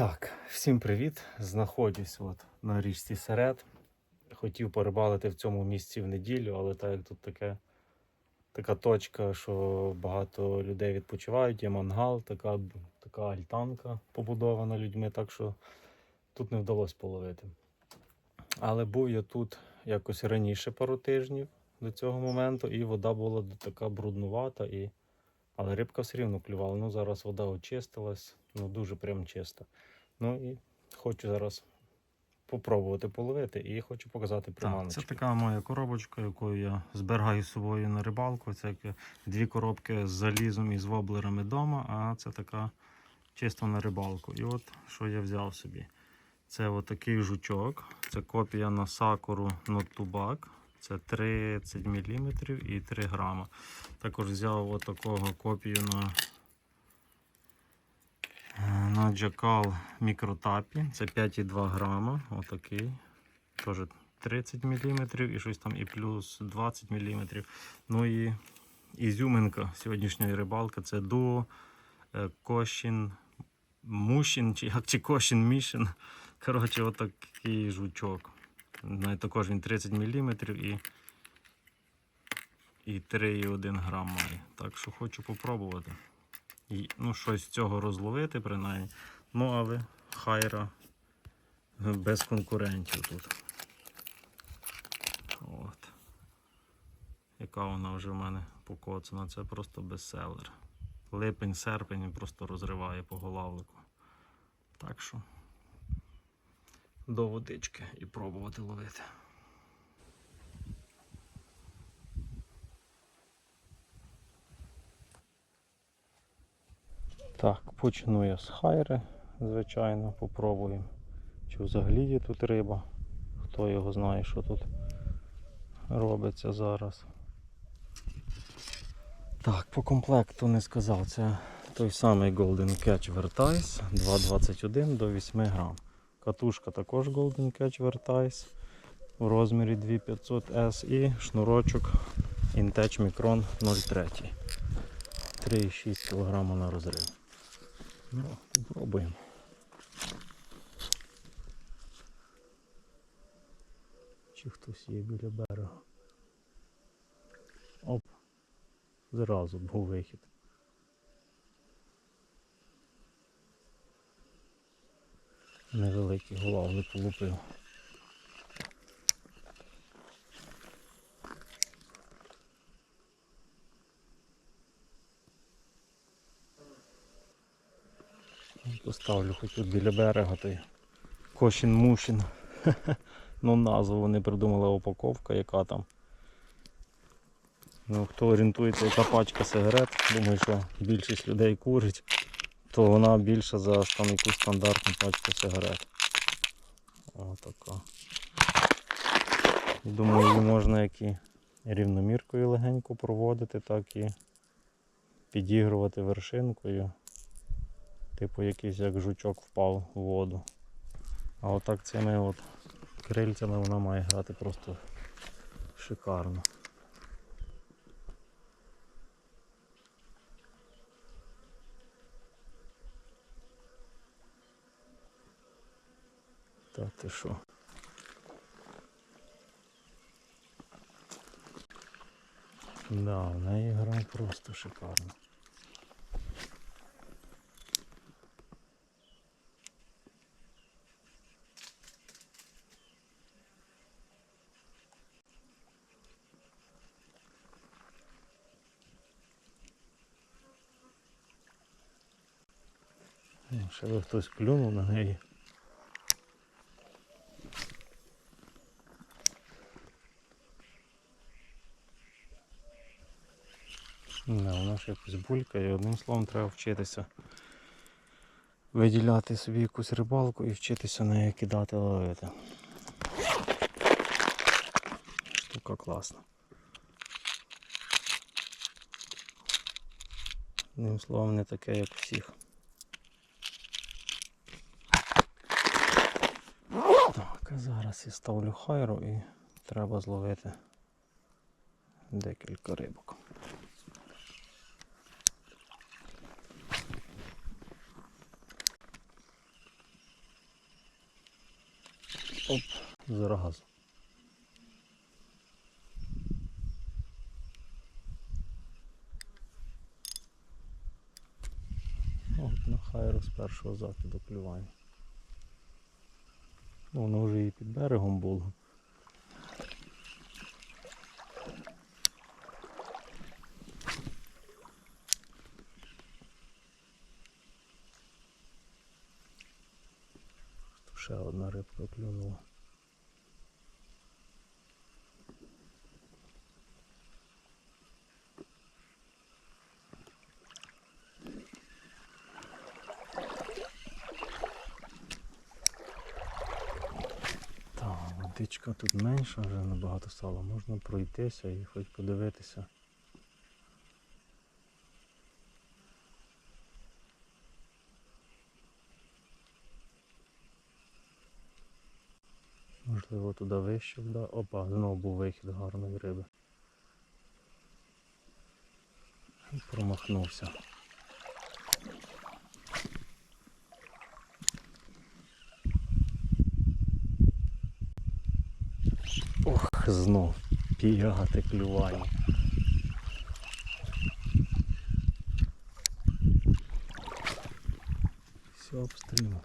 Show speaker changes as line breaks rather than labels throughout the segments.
Так, всім привіт. Знаходжусь от на річці Серед. Хотів порибалити в цьому місці в неділю, але так як тут таке, така точка, що багато людей відпочивають, є мангал, така, така альтанка побудована людьми, так що тут не вдалося половити. Але був я тут якось раніше пару тижнів до цього моменту, і вода була така бруднувата, і... але рибка все рівно клювала. Ну, зараз вода очистилась, ну дуже прям чиста. Ну і хочу зараз попробувати половити і хочу показати приманочку.
Це така моя коробочка, яку я зберігаю з собою на рибалку. Це дві коробки з залізом і з воблерами вдома, а це така чисто на рибалку. І от що я взяв собі. Це от такий жучок. Це копія на сакуру to Це 30 мм і 3 грама. Також взяв от такого копію на на Jackal мікротапі. Це 5,2 грама. Отакий. Теж 30 мм і щось там і плюс 20 мм. Ну і ізюминка сьогоднішньої рибалки це дуо е, Кошін Мушін, чи як чи Кошін Мішін. Коротше, отакий жучок. Також він 30 мм і, і 3,1 грам має. Так що хочу попробувати. Ну, щось з цього розловити принаймні. Ну, але хайра без конкурентів тут. От. Яка вона вже в мене покоцана, це просто бестселер. Липень, серпень просто розриває по голавлику. Так що до водички і пробувати ловити.
Так, почну я з хайри, звичайно, попробуємо. Чи взагалі є тут риба. Хто його знає, що тут робиться зараз. Так, по комплекту не сказав. Це той самий Golden Catch Vertice 2,21 до 8 грам. Катушка також Golden Catch Vertice в розмірі 2500S і шнурочок Intech Micron 0,3. 3,6 кг на розрив. Ну, попробуємо. Чи хтось є біля берега? Оп, зразу був вихід. Невеликий голов не полупив. Поставлю хоч тут біля берега той Кошін Мушін. Ну назву вони придумали упаковка, яка там. Ну, Хто орієнтується, яка пачка сигарет, думаю, що більшість людей курить, то вона більша за там якусь стандартну пачку сигарет. Отака. Думаю, її можна як і рівноміркою легенько проводити, так і підігрувати вершинкою. Типу якийсь як жучок впав у воду. А отак цими от крильцями вона має грати просто шикарно. Та ти що? Да, в неї гра просто шикарна. Ще би хтось клюнув на неї. Не, вона ж якось булькає, одним словом треба вчитися виділяти собі якусь рибалку і вчитися неї кидати ловити. Штука класна. Одним словом не таке, як всіх. Так, а зараз я ставлю хайру і треба зловити декілька рибок.
Оп, зразу. От на хайру з першого закиду клювання. Воно вже і під берегом було. Ще одна рибка клюнула. Так, водичка тут менша вже набагато стало. Можна пройтися і хоч подивитися. Можливо, туди вище вда. Опа, знову був вихід гарної риби. Промахнувся. Ох, знов піяти клювання. Все обстріляно.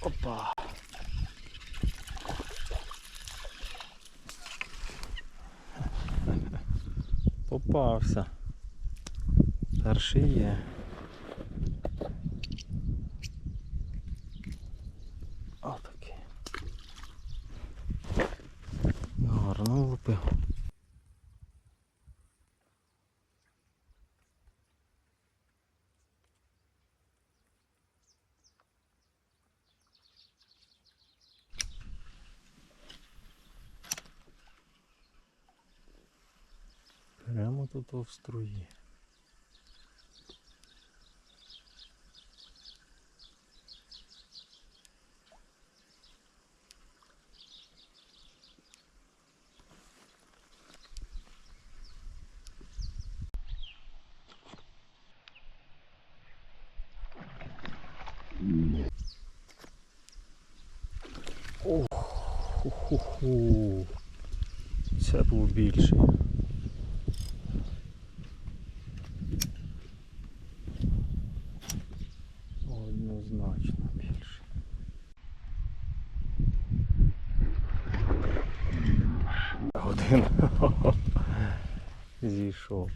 Опа. Попався. Перший є. Отакий. Гарно влупив. Тут в струї. Ох, ху-ху-ху. Це був більший. Однозначно більше. Один зійшов.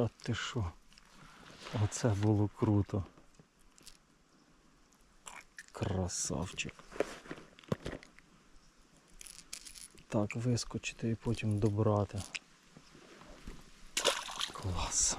Та ти що? Оце було круто. Красавчик. Так, вискочити і потім добрати. Клас.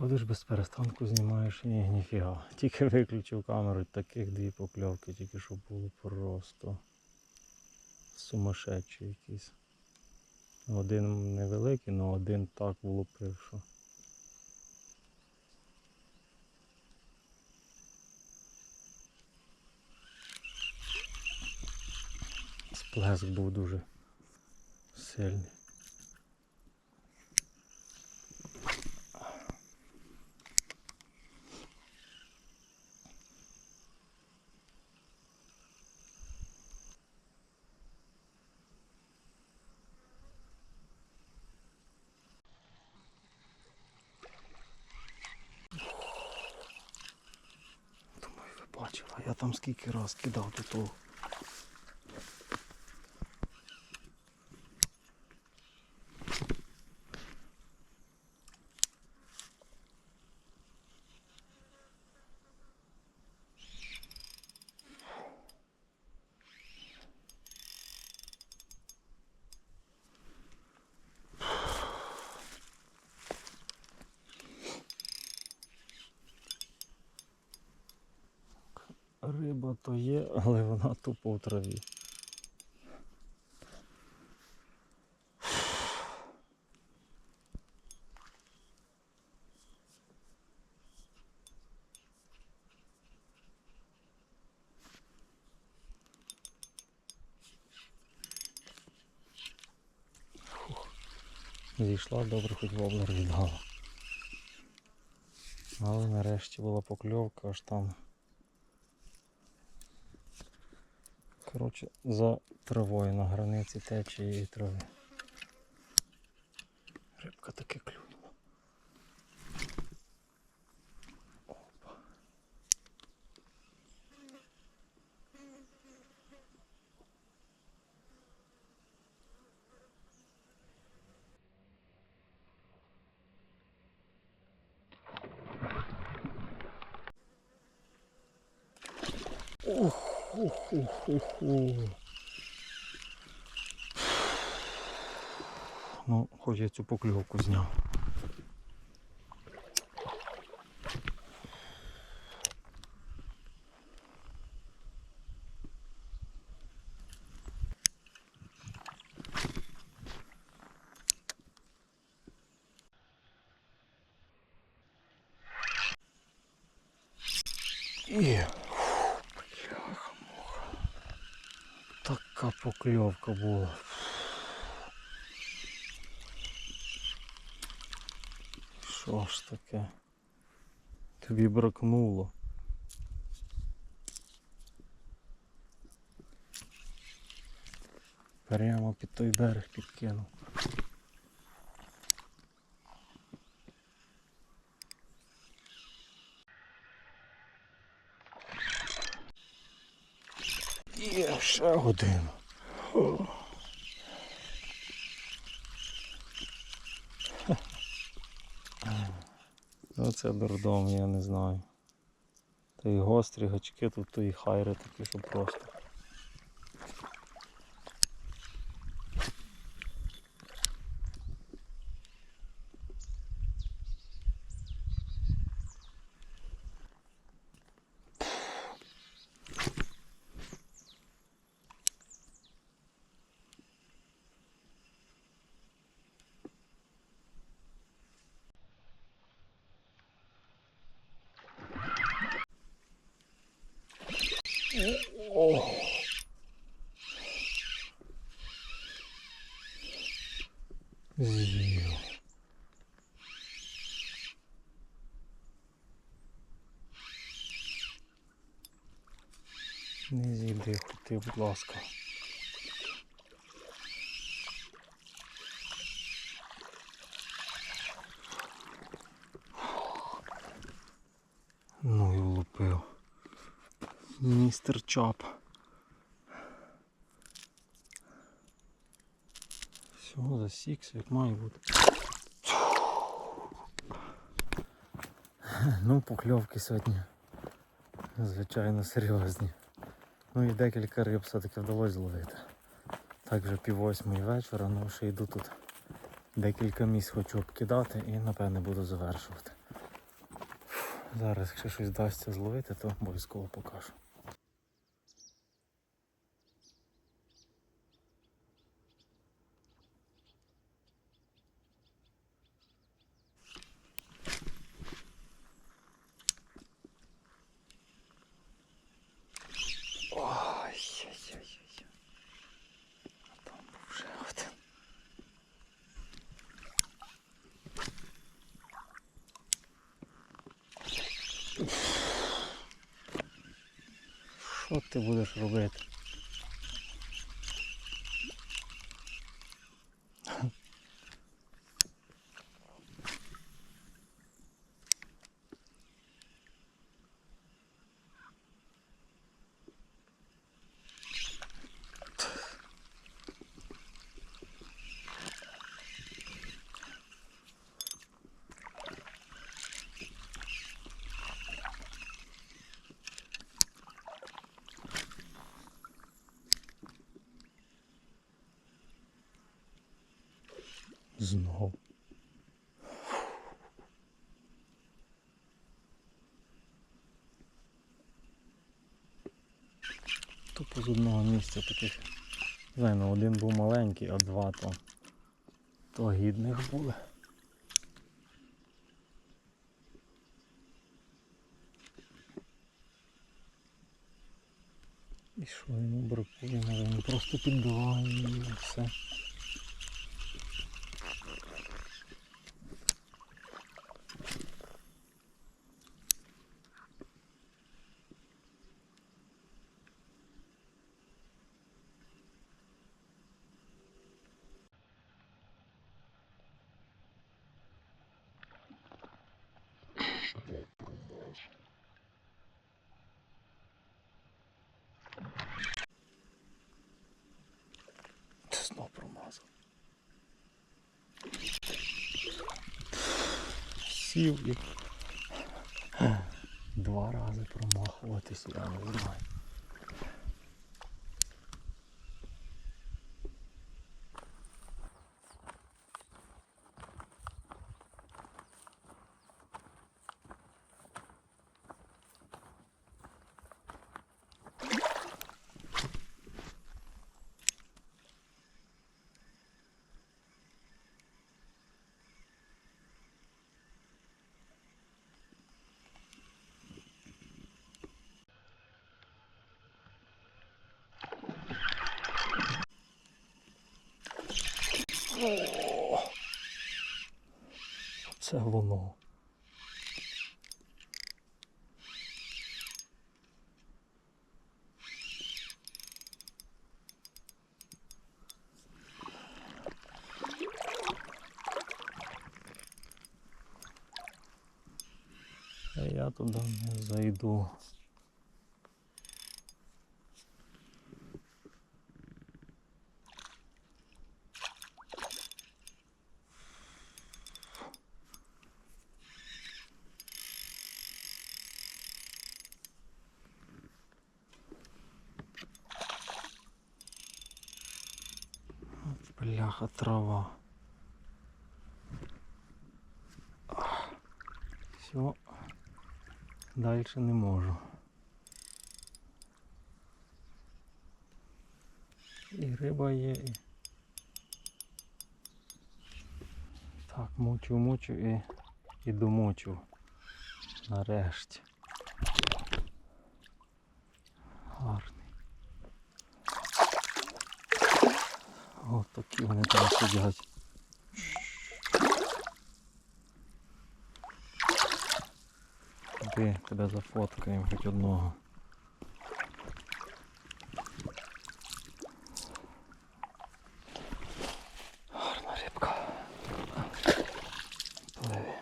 Ходиш без перестанку, знімаєш і ніфіга. Тільки виключив камеру, таких дві покльовки, тільки що було просто сумасшедші якісь. Один невеликий, але один так влупив, що. Сплеск був дуже сильний. Думаю, ви бачили, я там скільки раз кидав. Риба то є, але вона тупо в траві. Зійшла добре, хоч воблер віддала. Але нарешті була покльовка, аж там. Коротше, за травою на границі течії і трави. Рибка таки клюнула. Опа. Ух, ух, ух, ух, ух. Ну, хоч я цю покльовку зняв. Є. Бляха муха. Така покльовка була. Що ж таке? Тобі бракнуло. Прямо під той берег підкинув. Є ще один. О. Оце дурдом, я не знаю. Та й гострі гачки, тут то і хайри такі, що просто. О. З'їв. Не ти, будь ласка. Ну і влупив. Містер Чап. Все, засікся, як має бути. Ну, покльовки сьогодні. Звичайно, серйозні. Ну і декілька риб все-таки вдалося зловити. Так вже пів восьмої вечора, ну ще йду тут. Декілька місць хочу обкидати і напевне буду завершувати. Зараз, якщо щось вдасться зловити, то обов'язково покажу. Ой, ой-ой-ой. А там був ще один. Що ти будеш робити? Знов. Тупо з одного місця таких. Не знаю, ну один був маленький, а два то, то гідних були. І що йому бракує, навіть просто підбиває її і все. Ти знов промазав. І два рази промахуватись, я не знаю. О! Воно. Я туди не зайду. От Бляха трава. Все. Дальше не можу. І риба є. І... Так, мучу, мучу і, і домучу. Нарешті. О, такі вони там сидять. Де тебе зафоткаємо хоч одного. Гарна рибка. Пливи.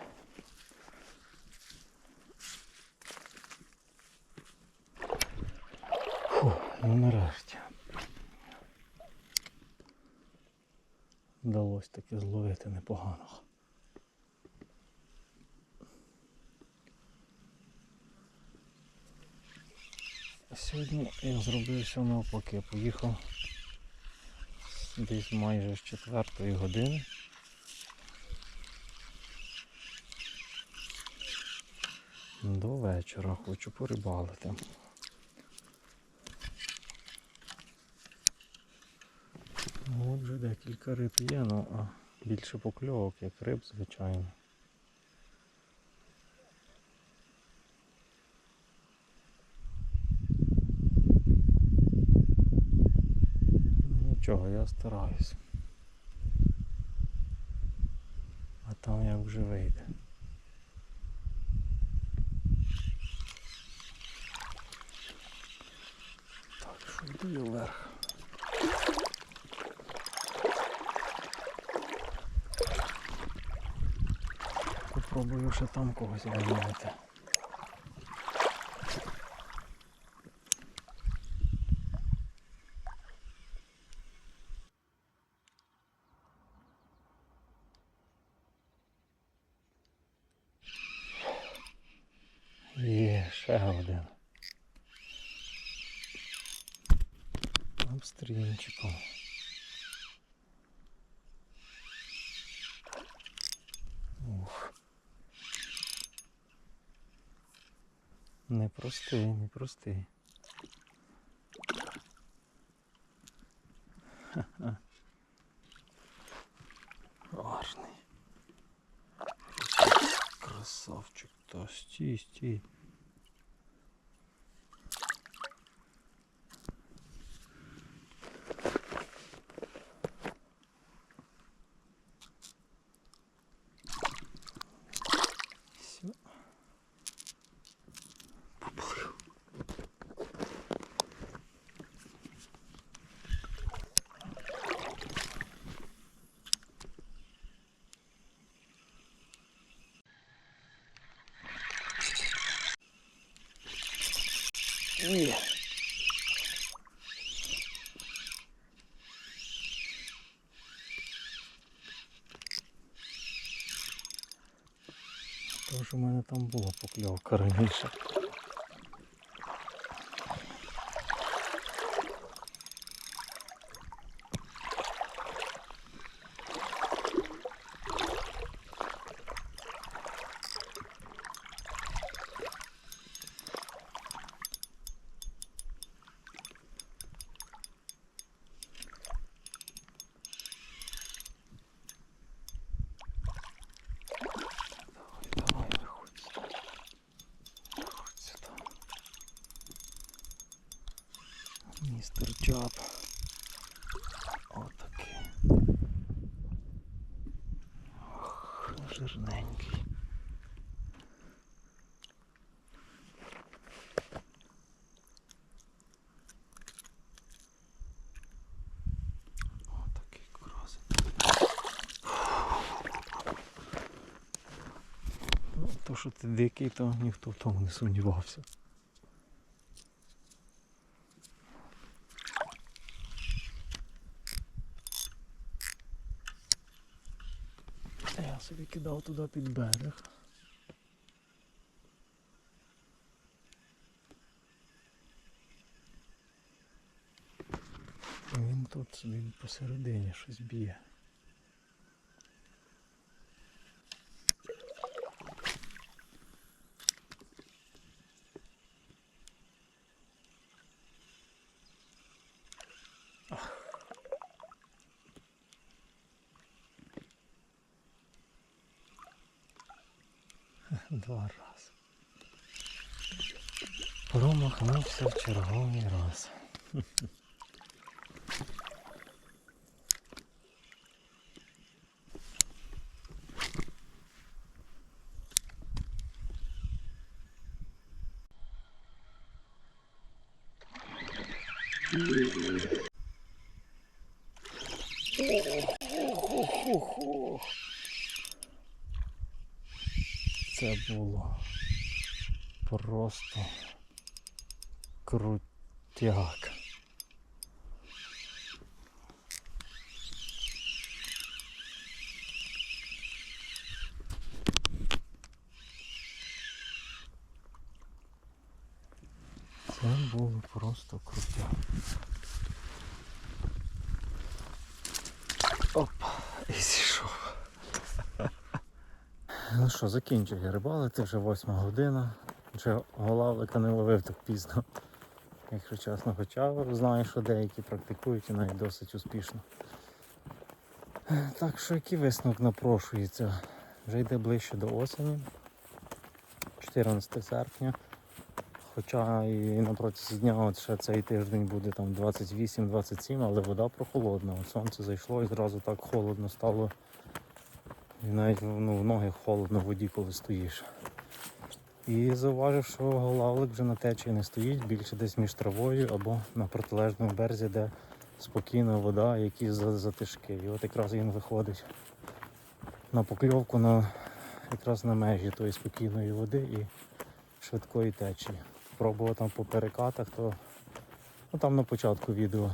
Фу, ну нарешті. Вдалося таки зловити непогано. Сьогодні я зробив все навпаки. Поїхав десь майже з четвертої години.
До вечора хочу порибалити. Ну, Декілька риб є, ну а більше покльовок, як риб, звичайно. Нічого, я стараюсь. А там як вже вийде. Так, що йду вверх. Попробую ще там когось вимовити. Є, ще один. Обстрімчиком. Ух. Непростий, непростий. Ха-ха. Гарний. Красавчик, та стій, стій. Все. Поплив. Є. Тому що в мене там була покльовка раніше. Красень. Ну, то, що ти дикий, то ніхто в тому не сумнівався. Я собі кидав туди під берег. Він тут собі посередині щось б'є. Два рази. Промахнувся в черговий раз. Ох-ох-ох. Це було просто крутяк. Це було просто крутяк. Опа, і зійшов. Ну що, закінчив я рибалити, вже восьма година.
Вже голавлика не ловив так пізно. Якщо чесно, хоча знаю, що деякі практикують і навіть досить успішно. Так що який висновок напрошується? Вже йде ближче до осені, 14 серпня. Хоча і на протязі дня от ще цей тиждень буде там 28-27, але вода прохолодна. От сонце зайшло і зразу так холодно стало. І навіть ну, в ноги холодно в воді, коли стоїш. І зауважив, що голавлик вже на течії не стоїть, більше десь між травою або на протилежному березі, де спокійна вода, які за- затишки. І от якраз він виходить на покльовку на, якраз на межі тої спокійної води і швидкої течії. Пробував там по перекатах, то ну, там на початку відео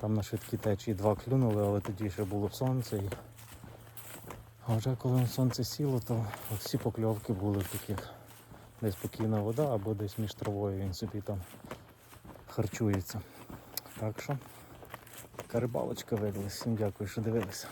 там на швидкій течії два клюнули, але тоді ще було сонце. І... А вже коли сонце сіло, то всі покльовки були в таких, Десь спокійна вода або десь між травою він собі там харчується. Так що така рибалочка видалась. Всім дякую, що дивилися.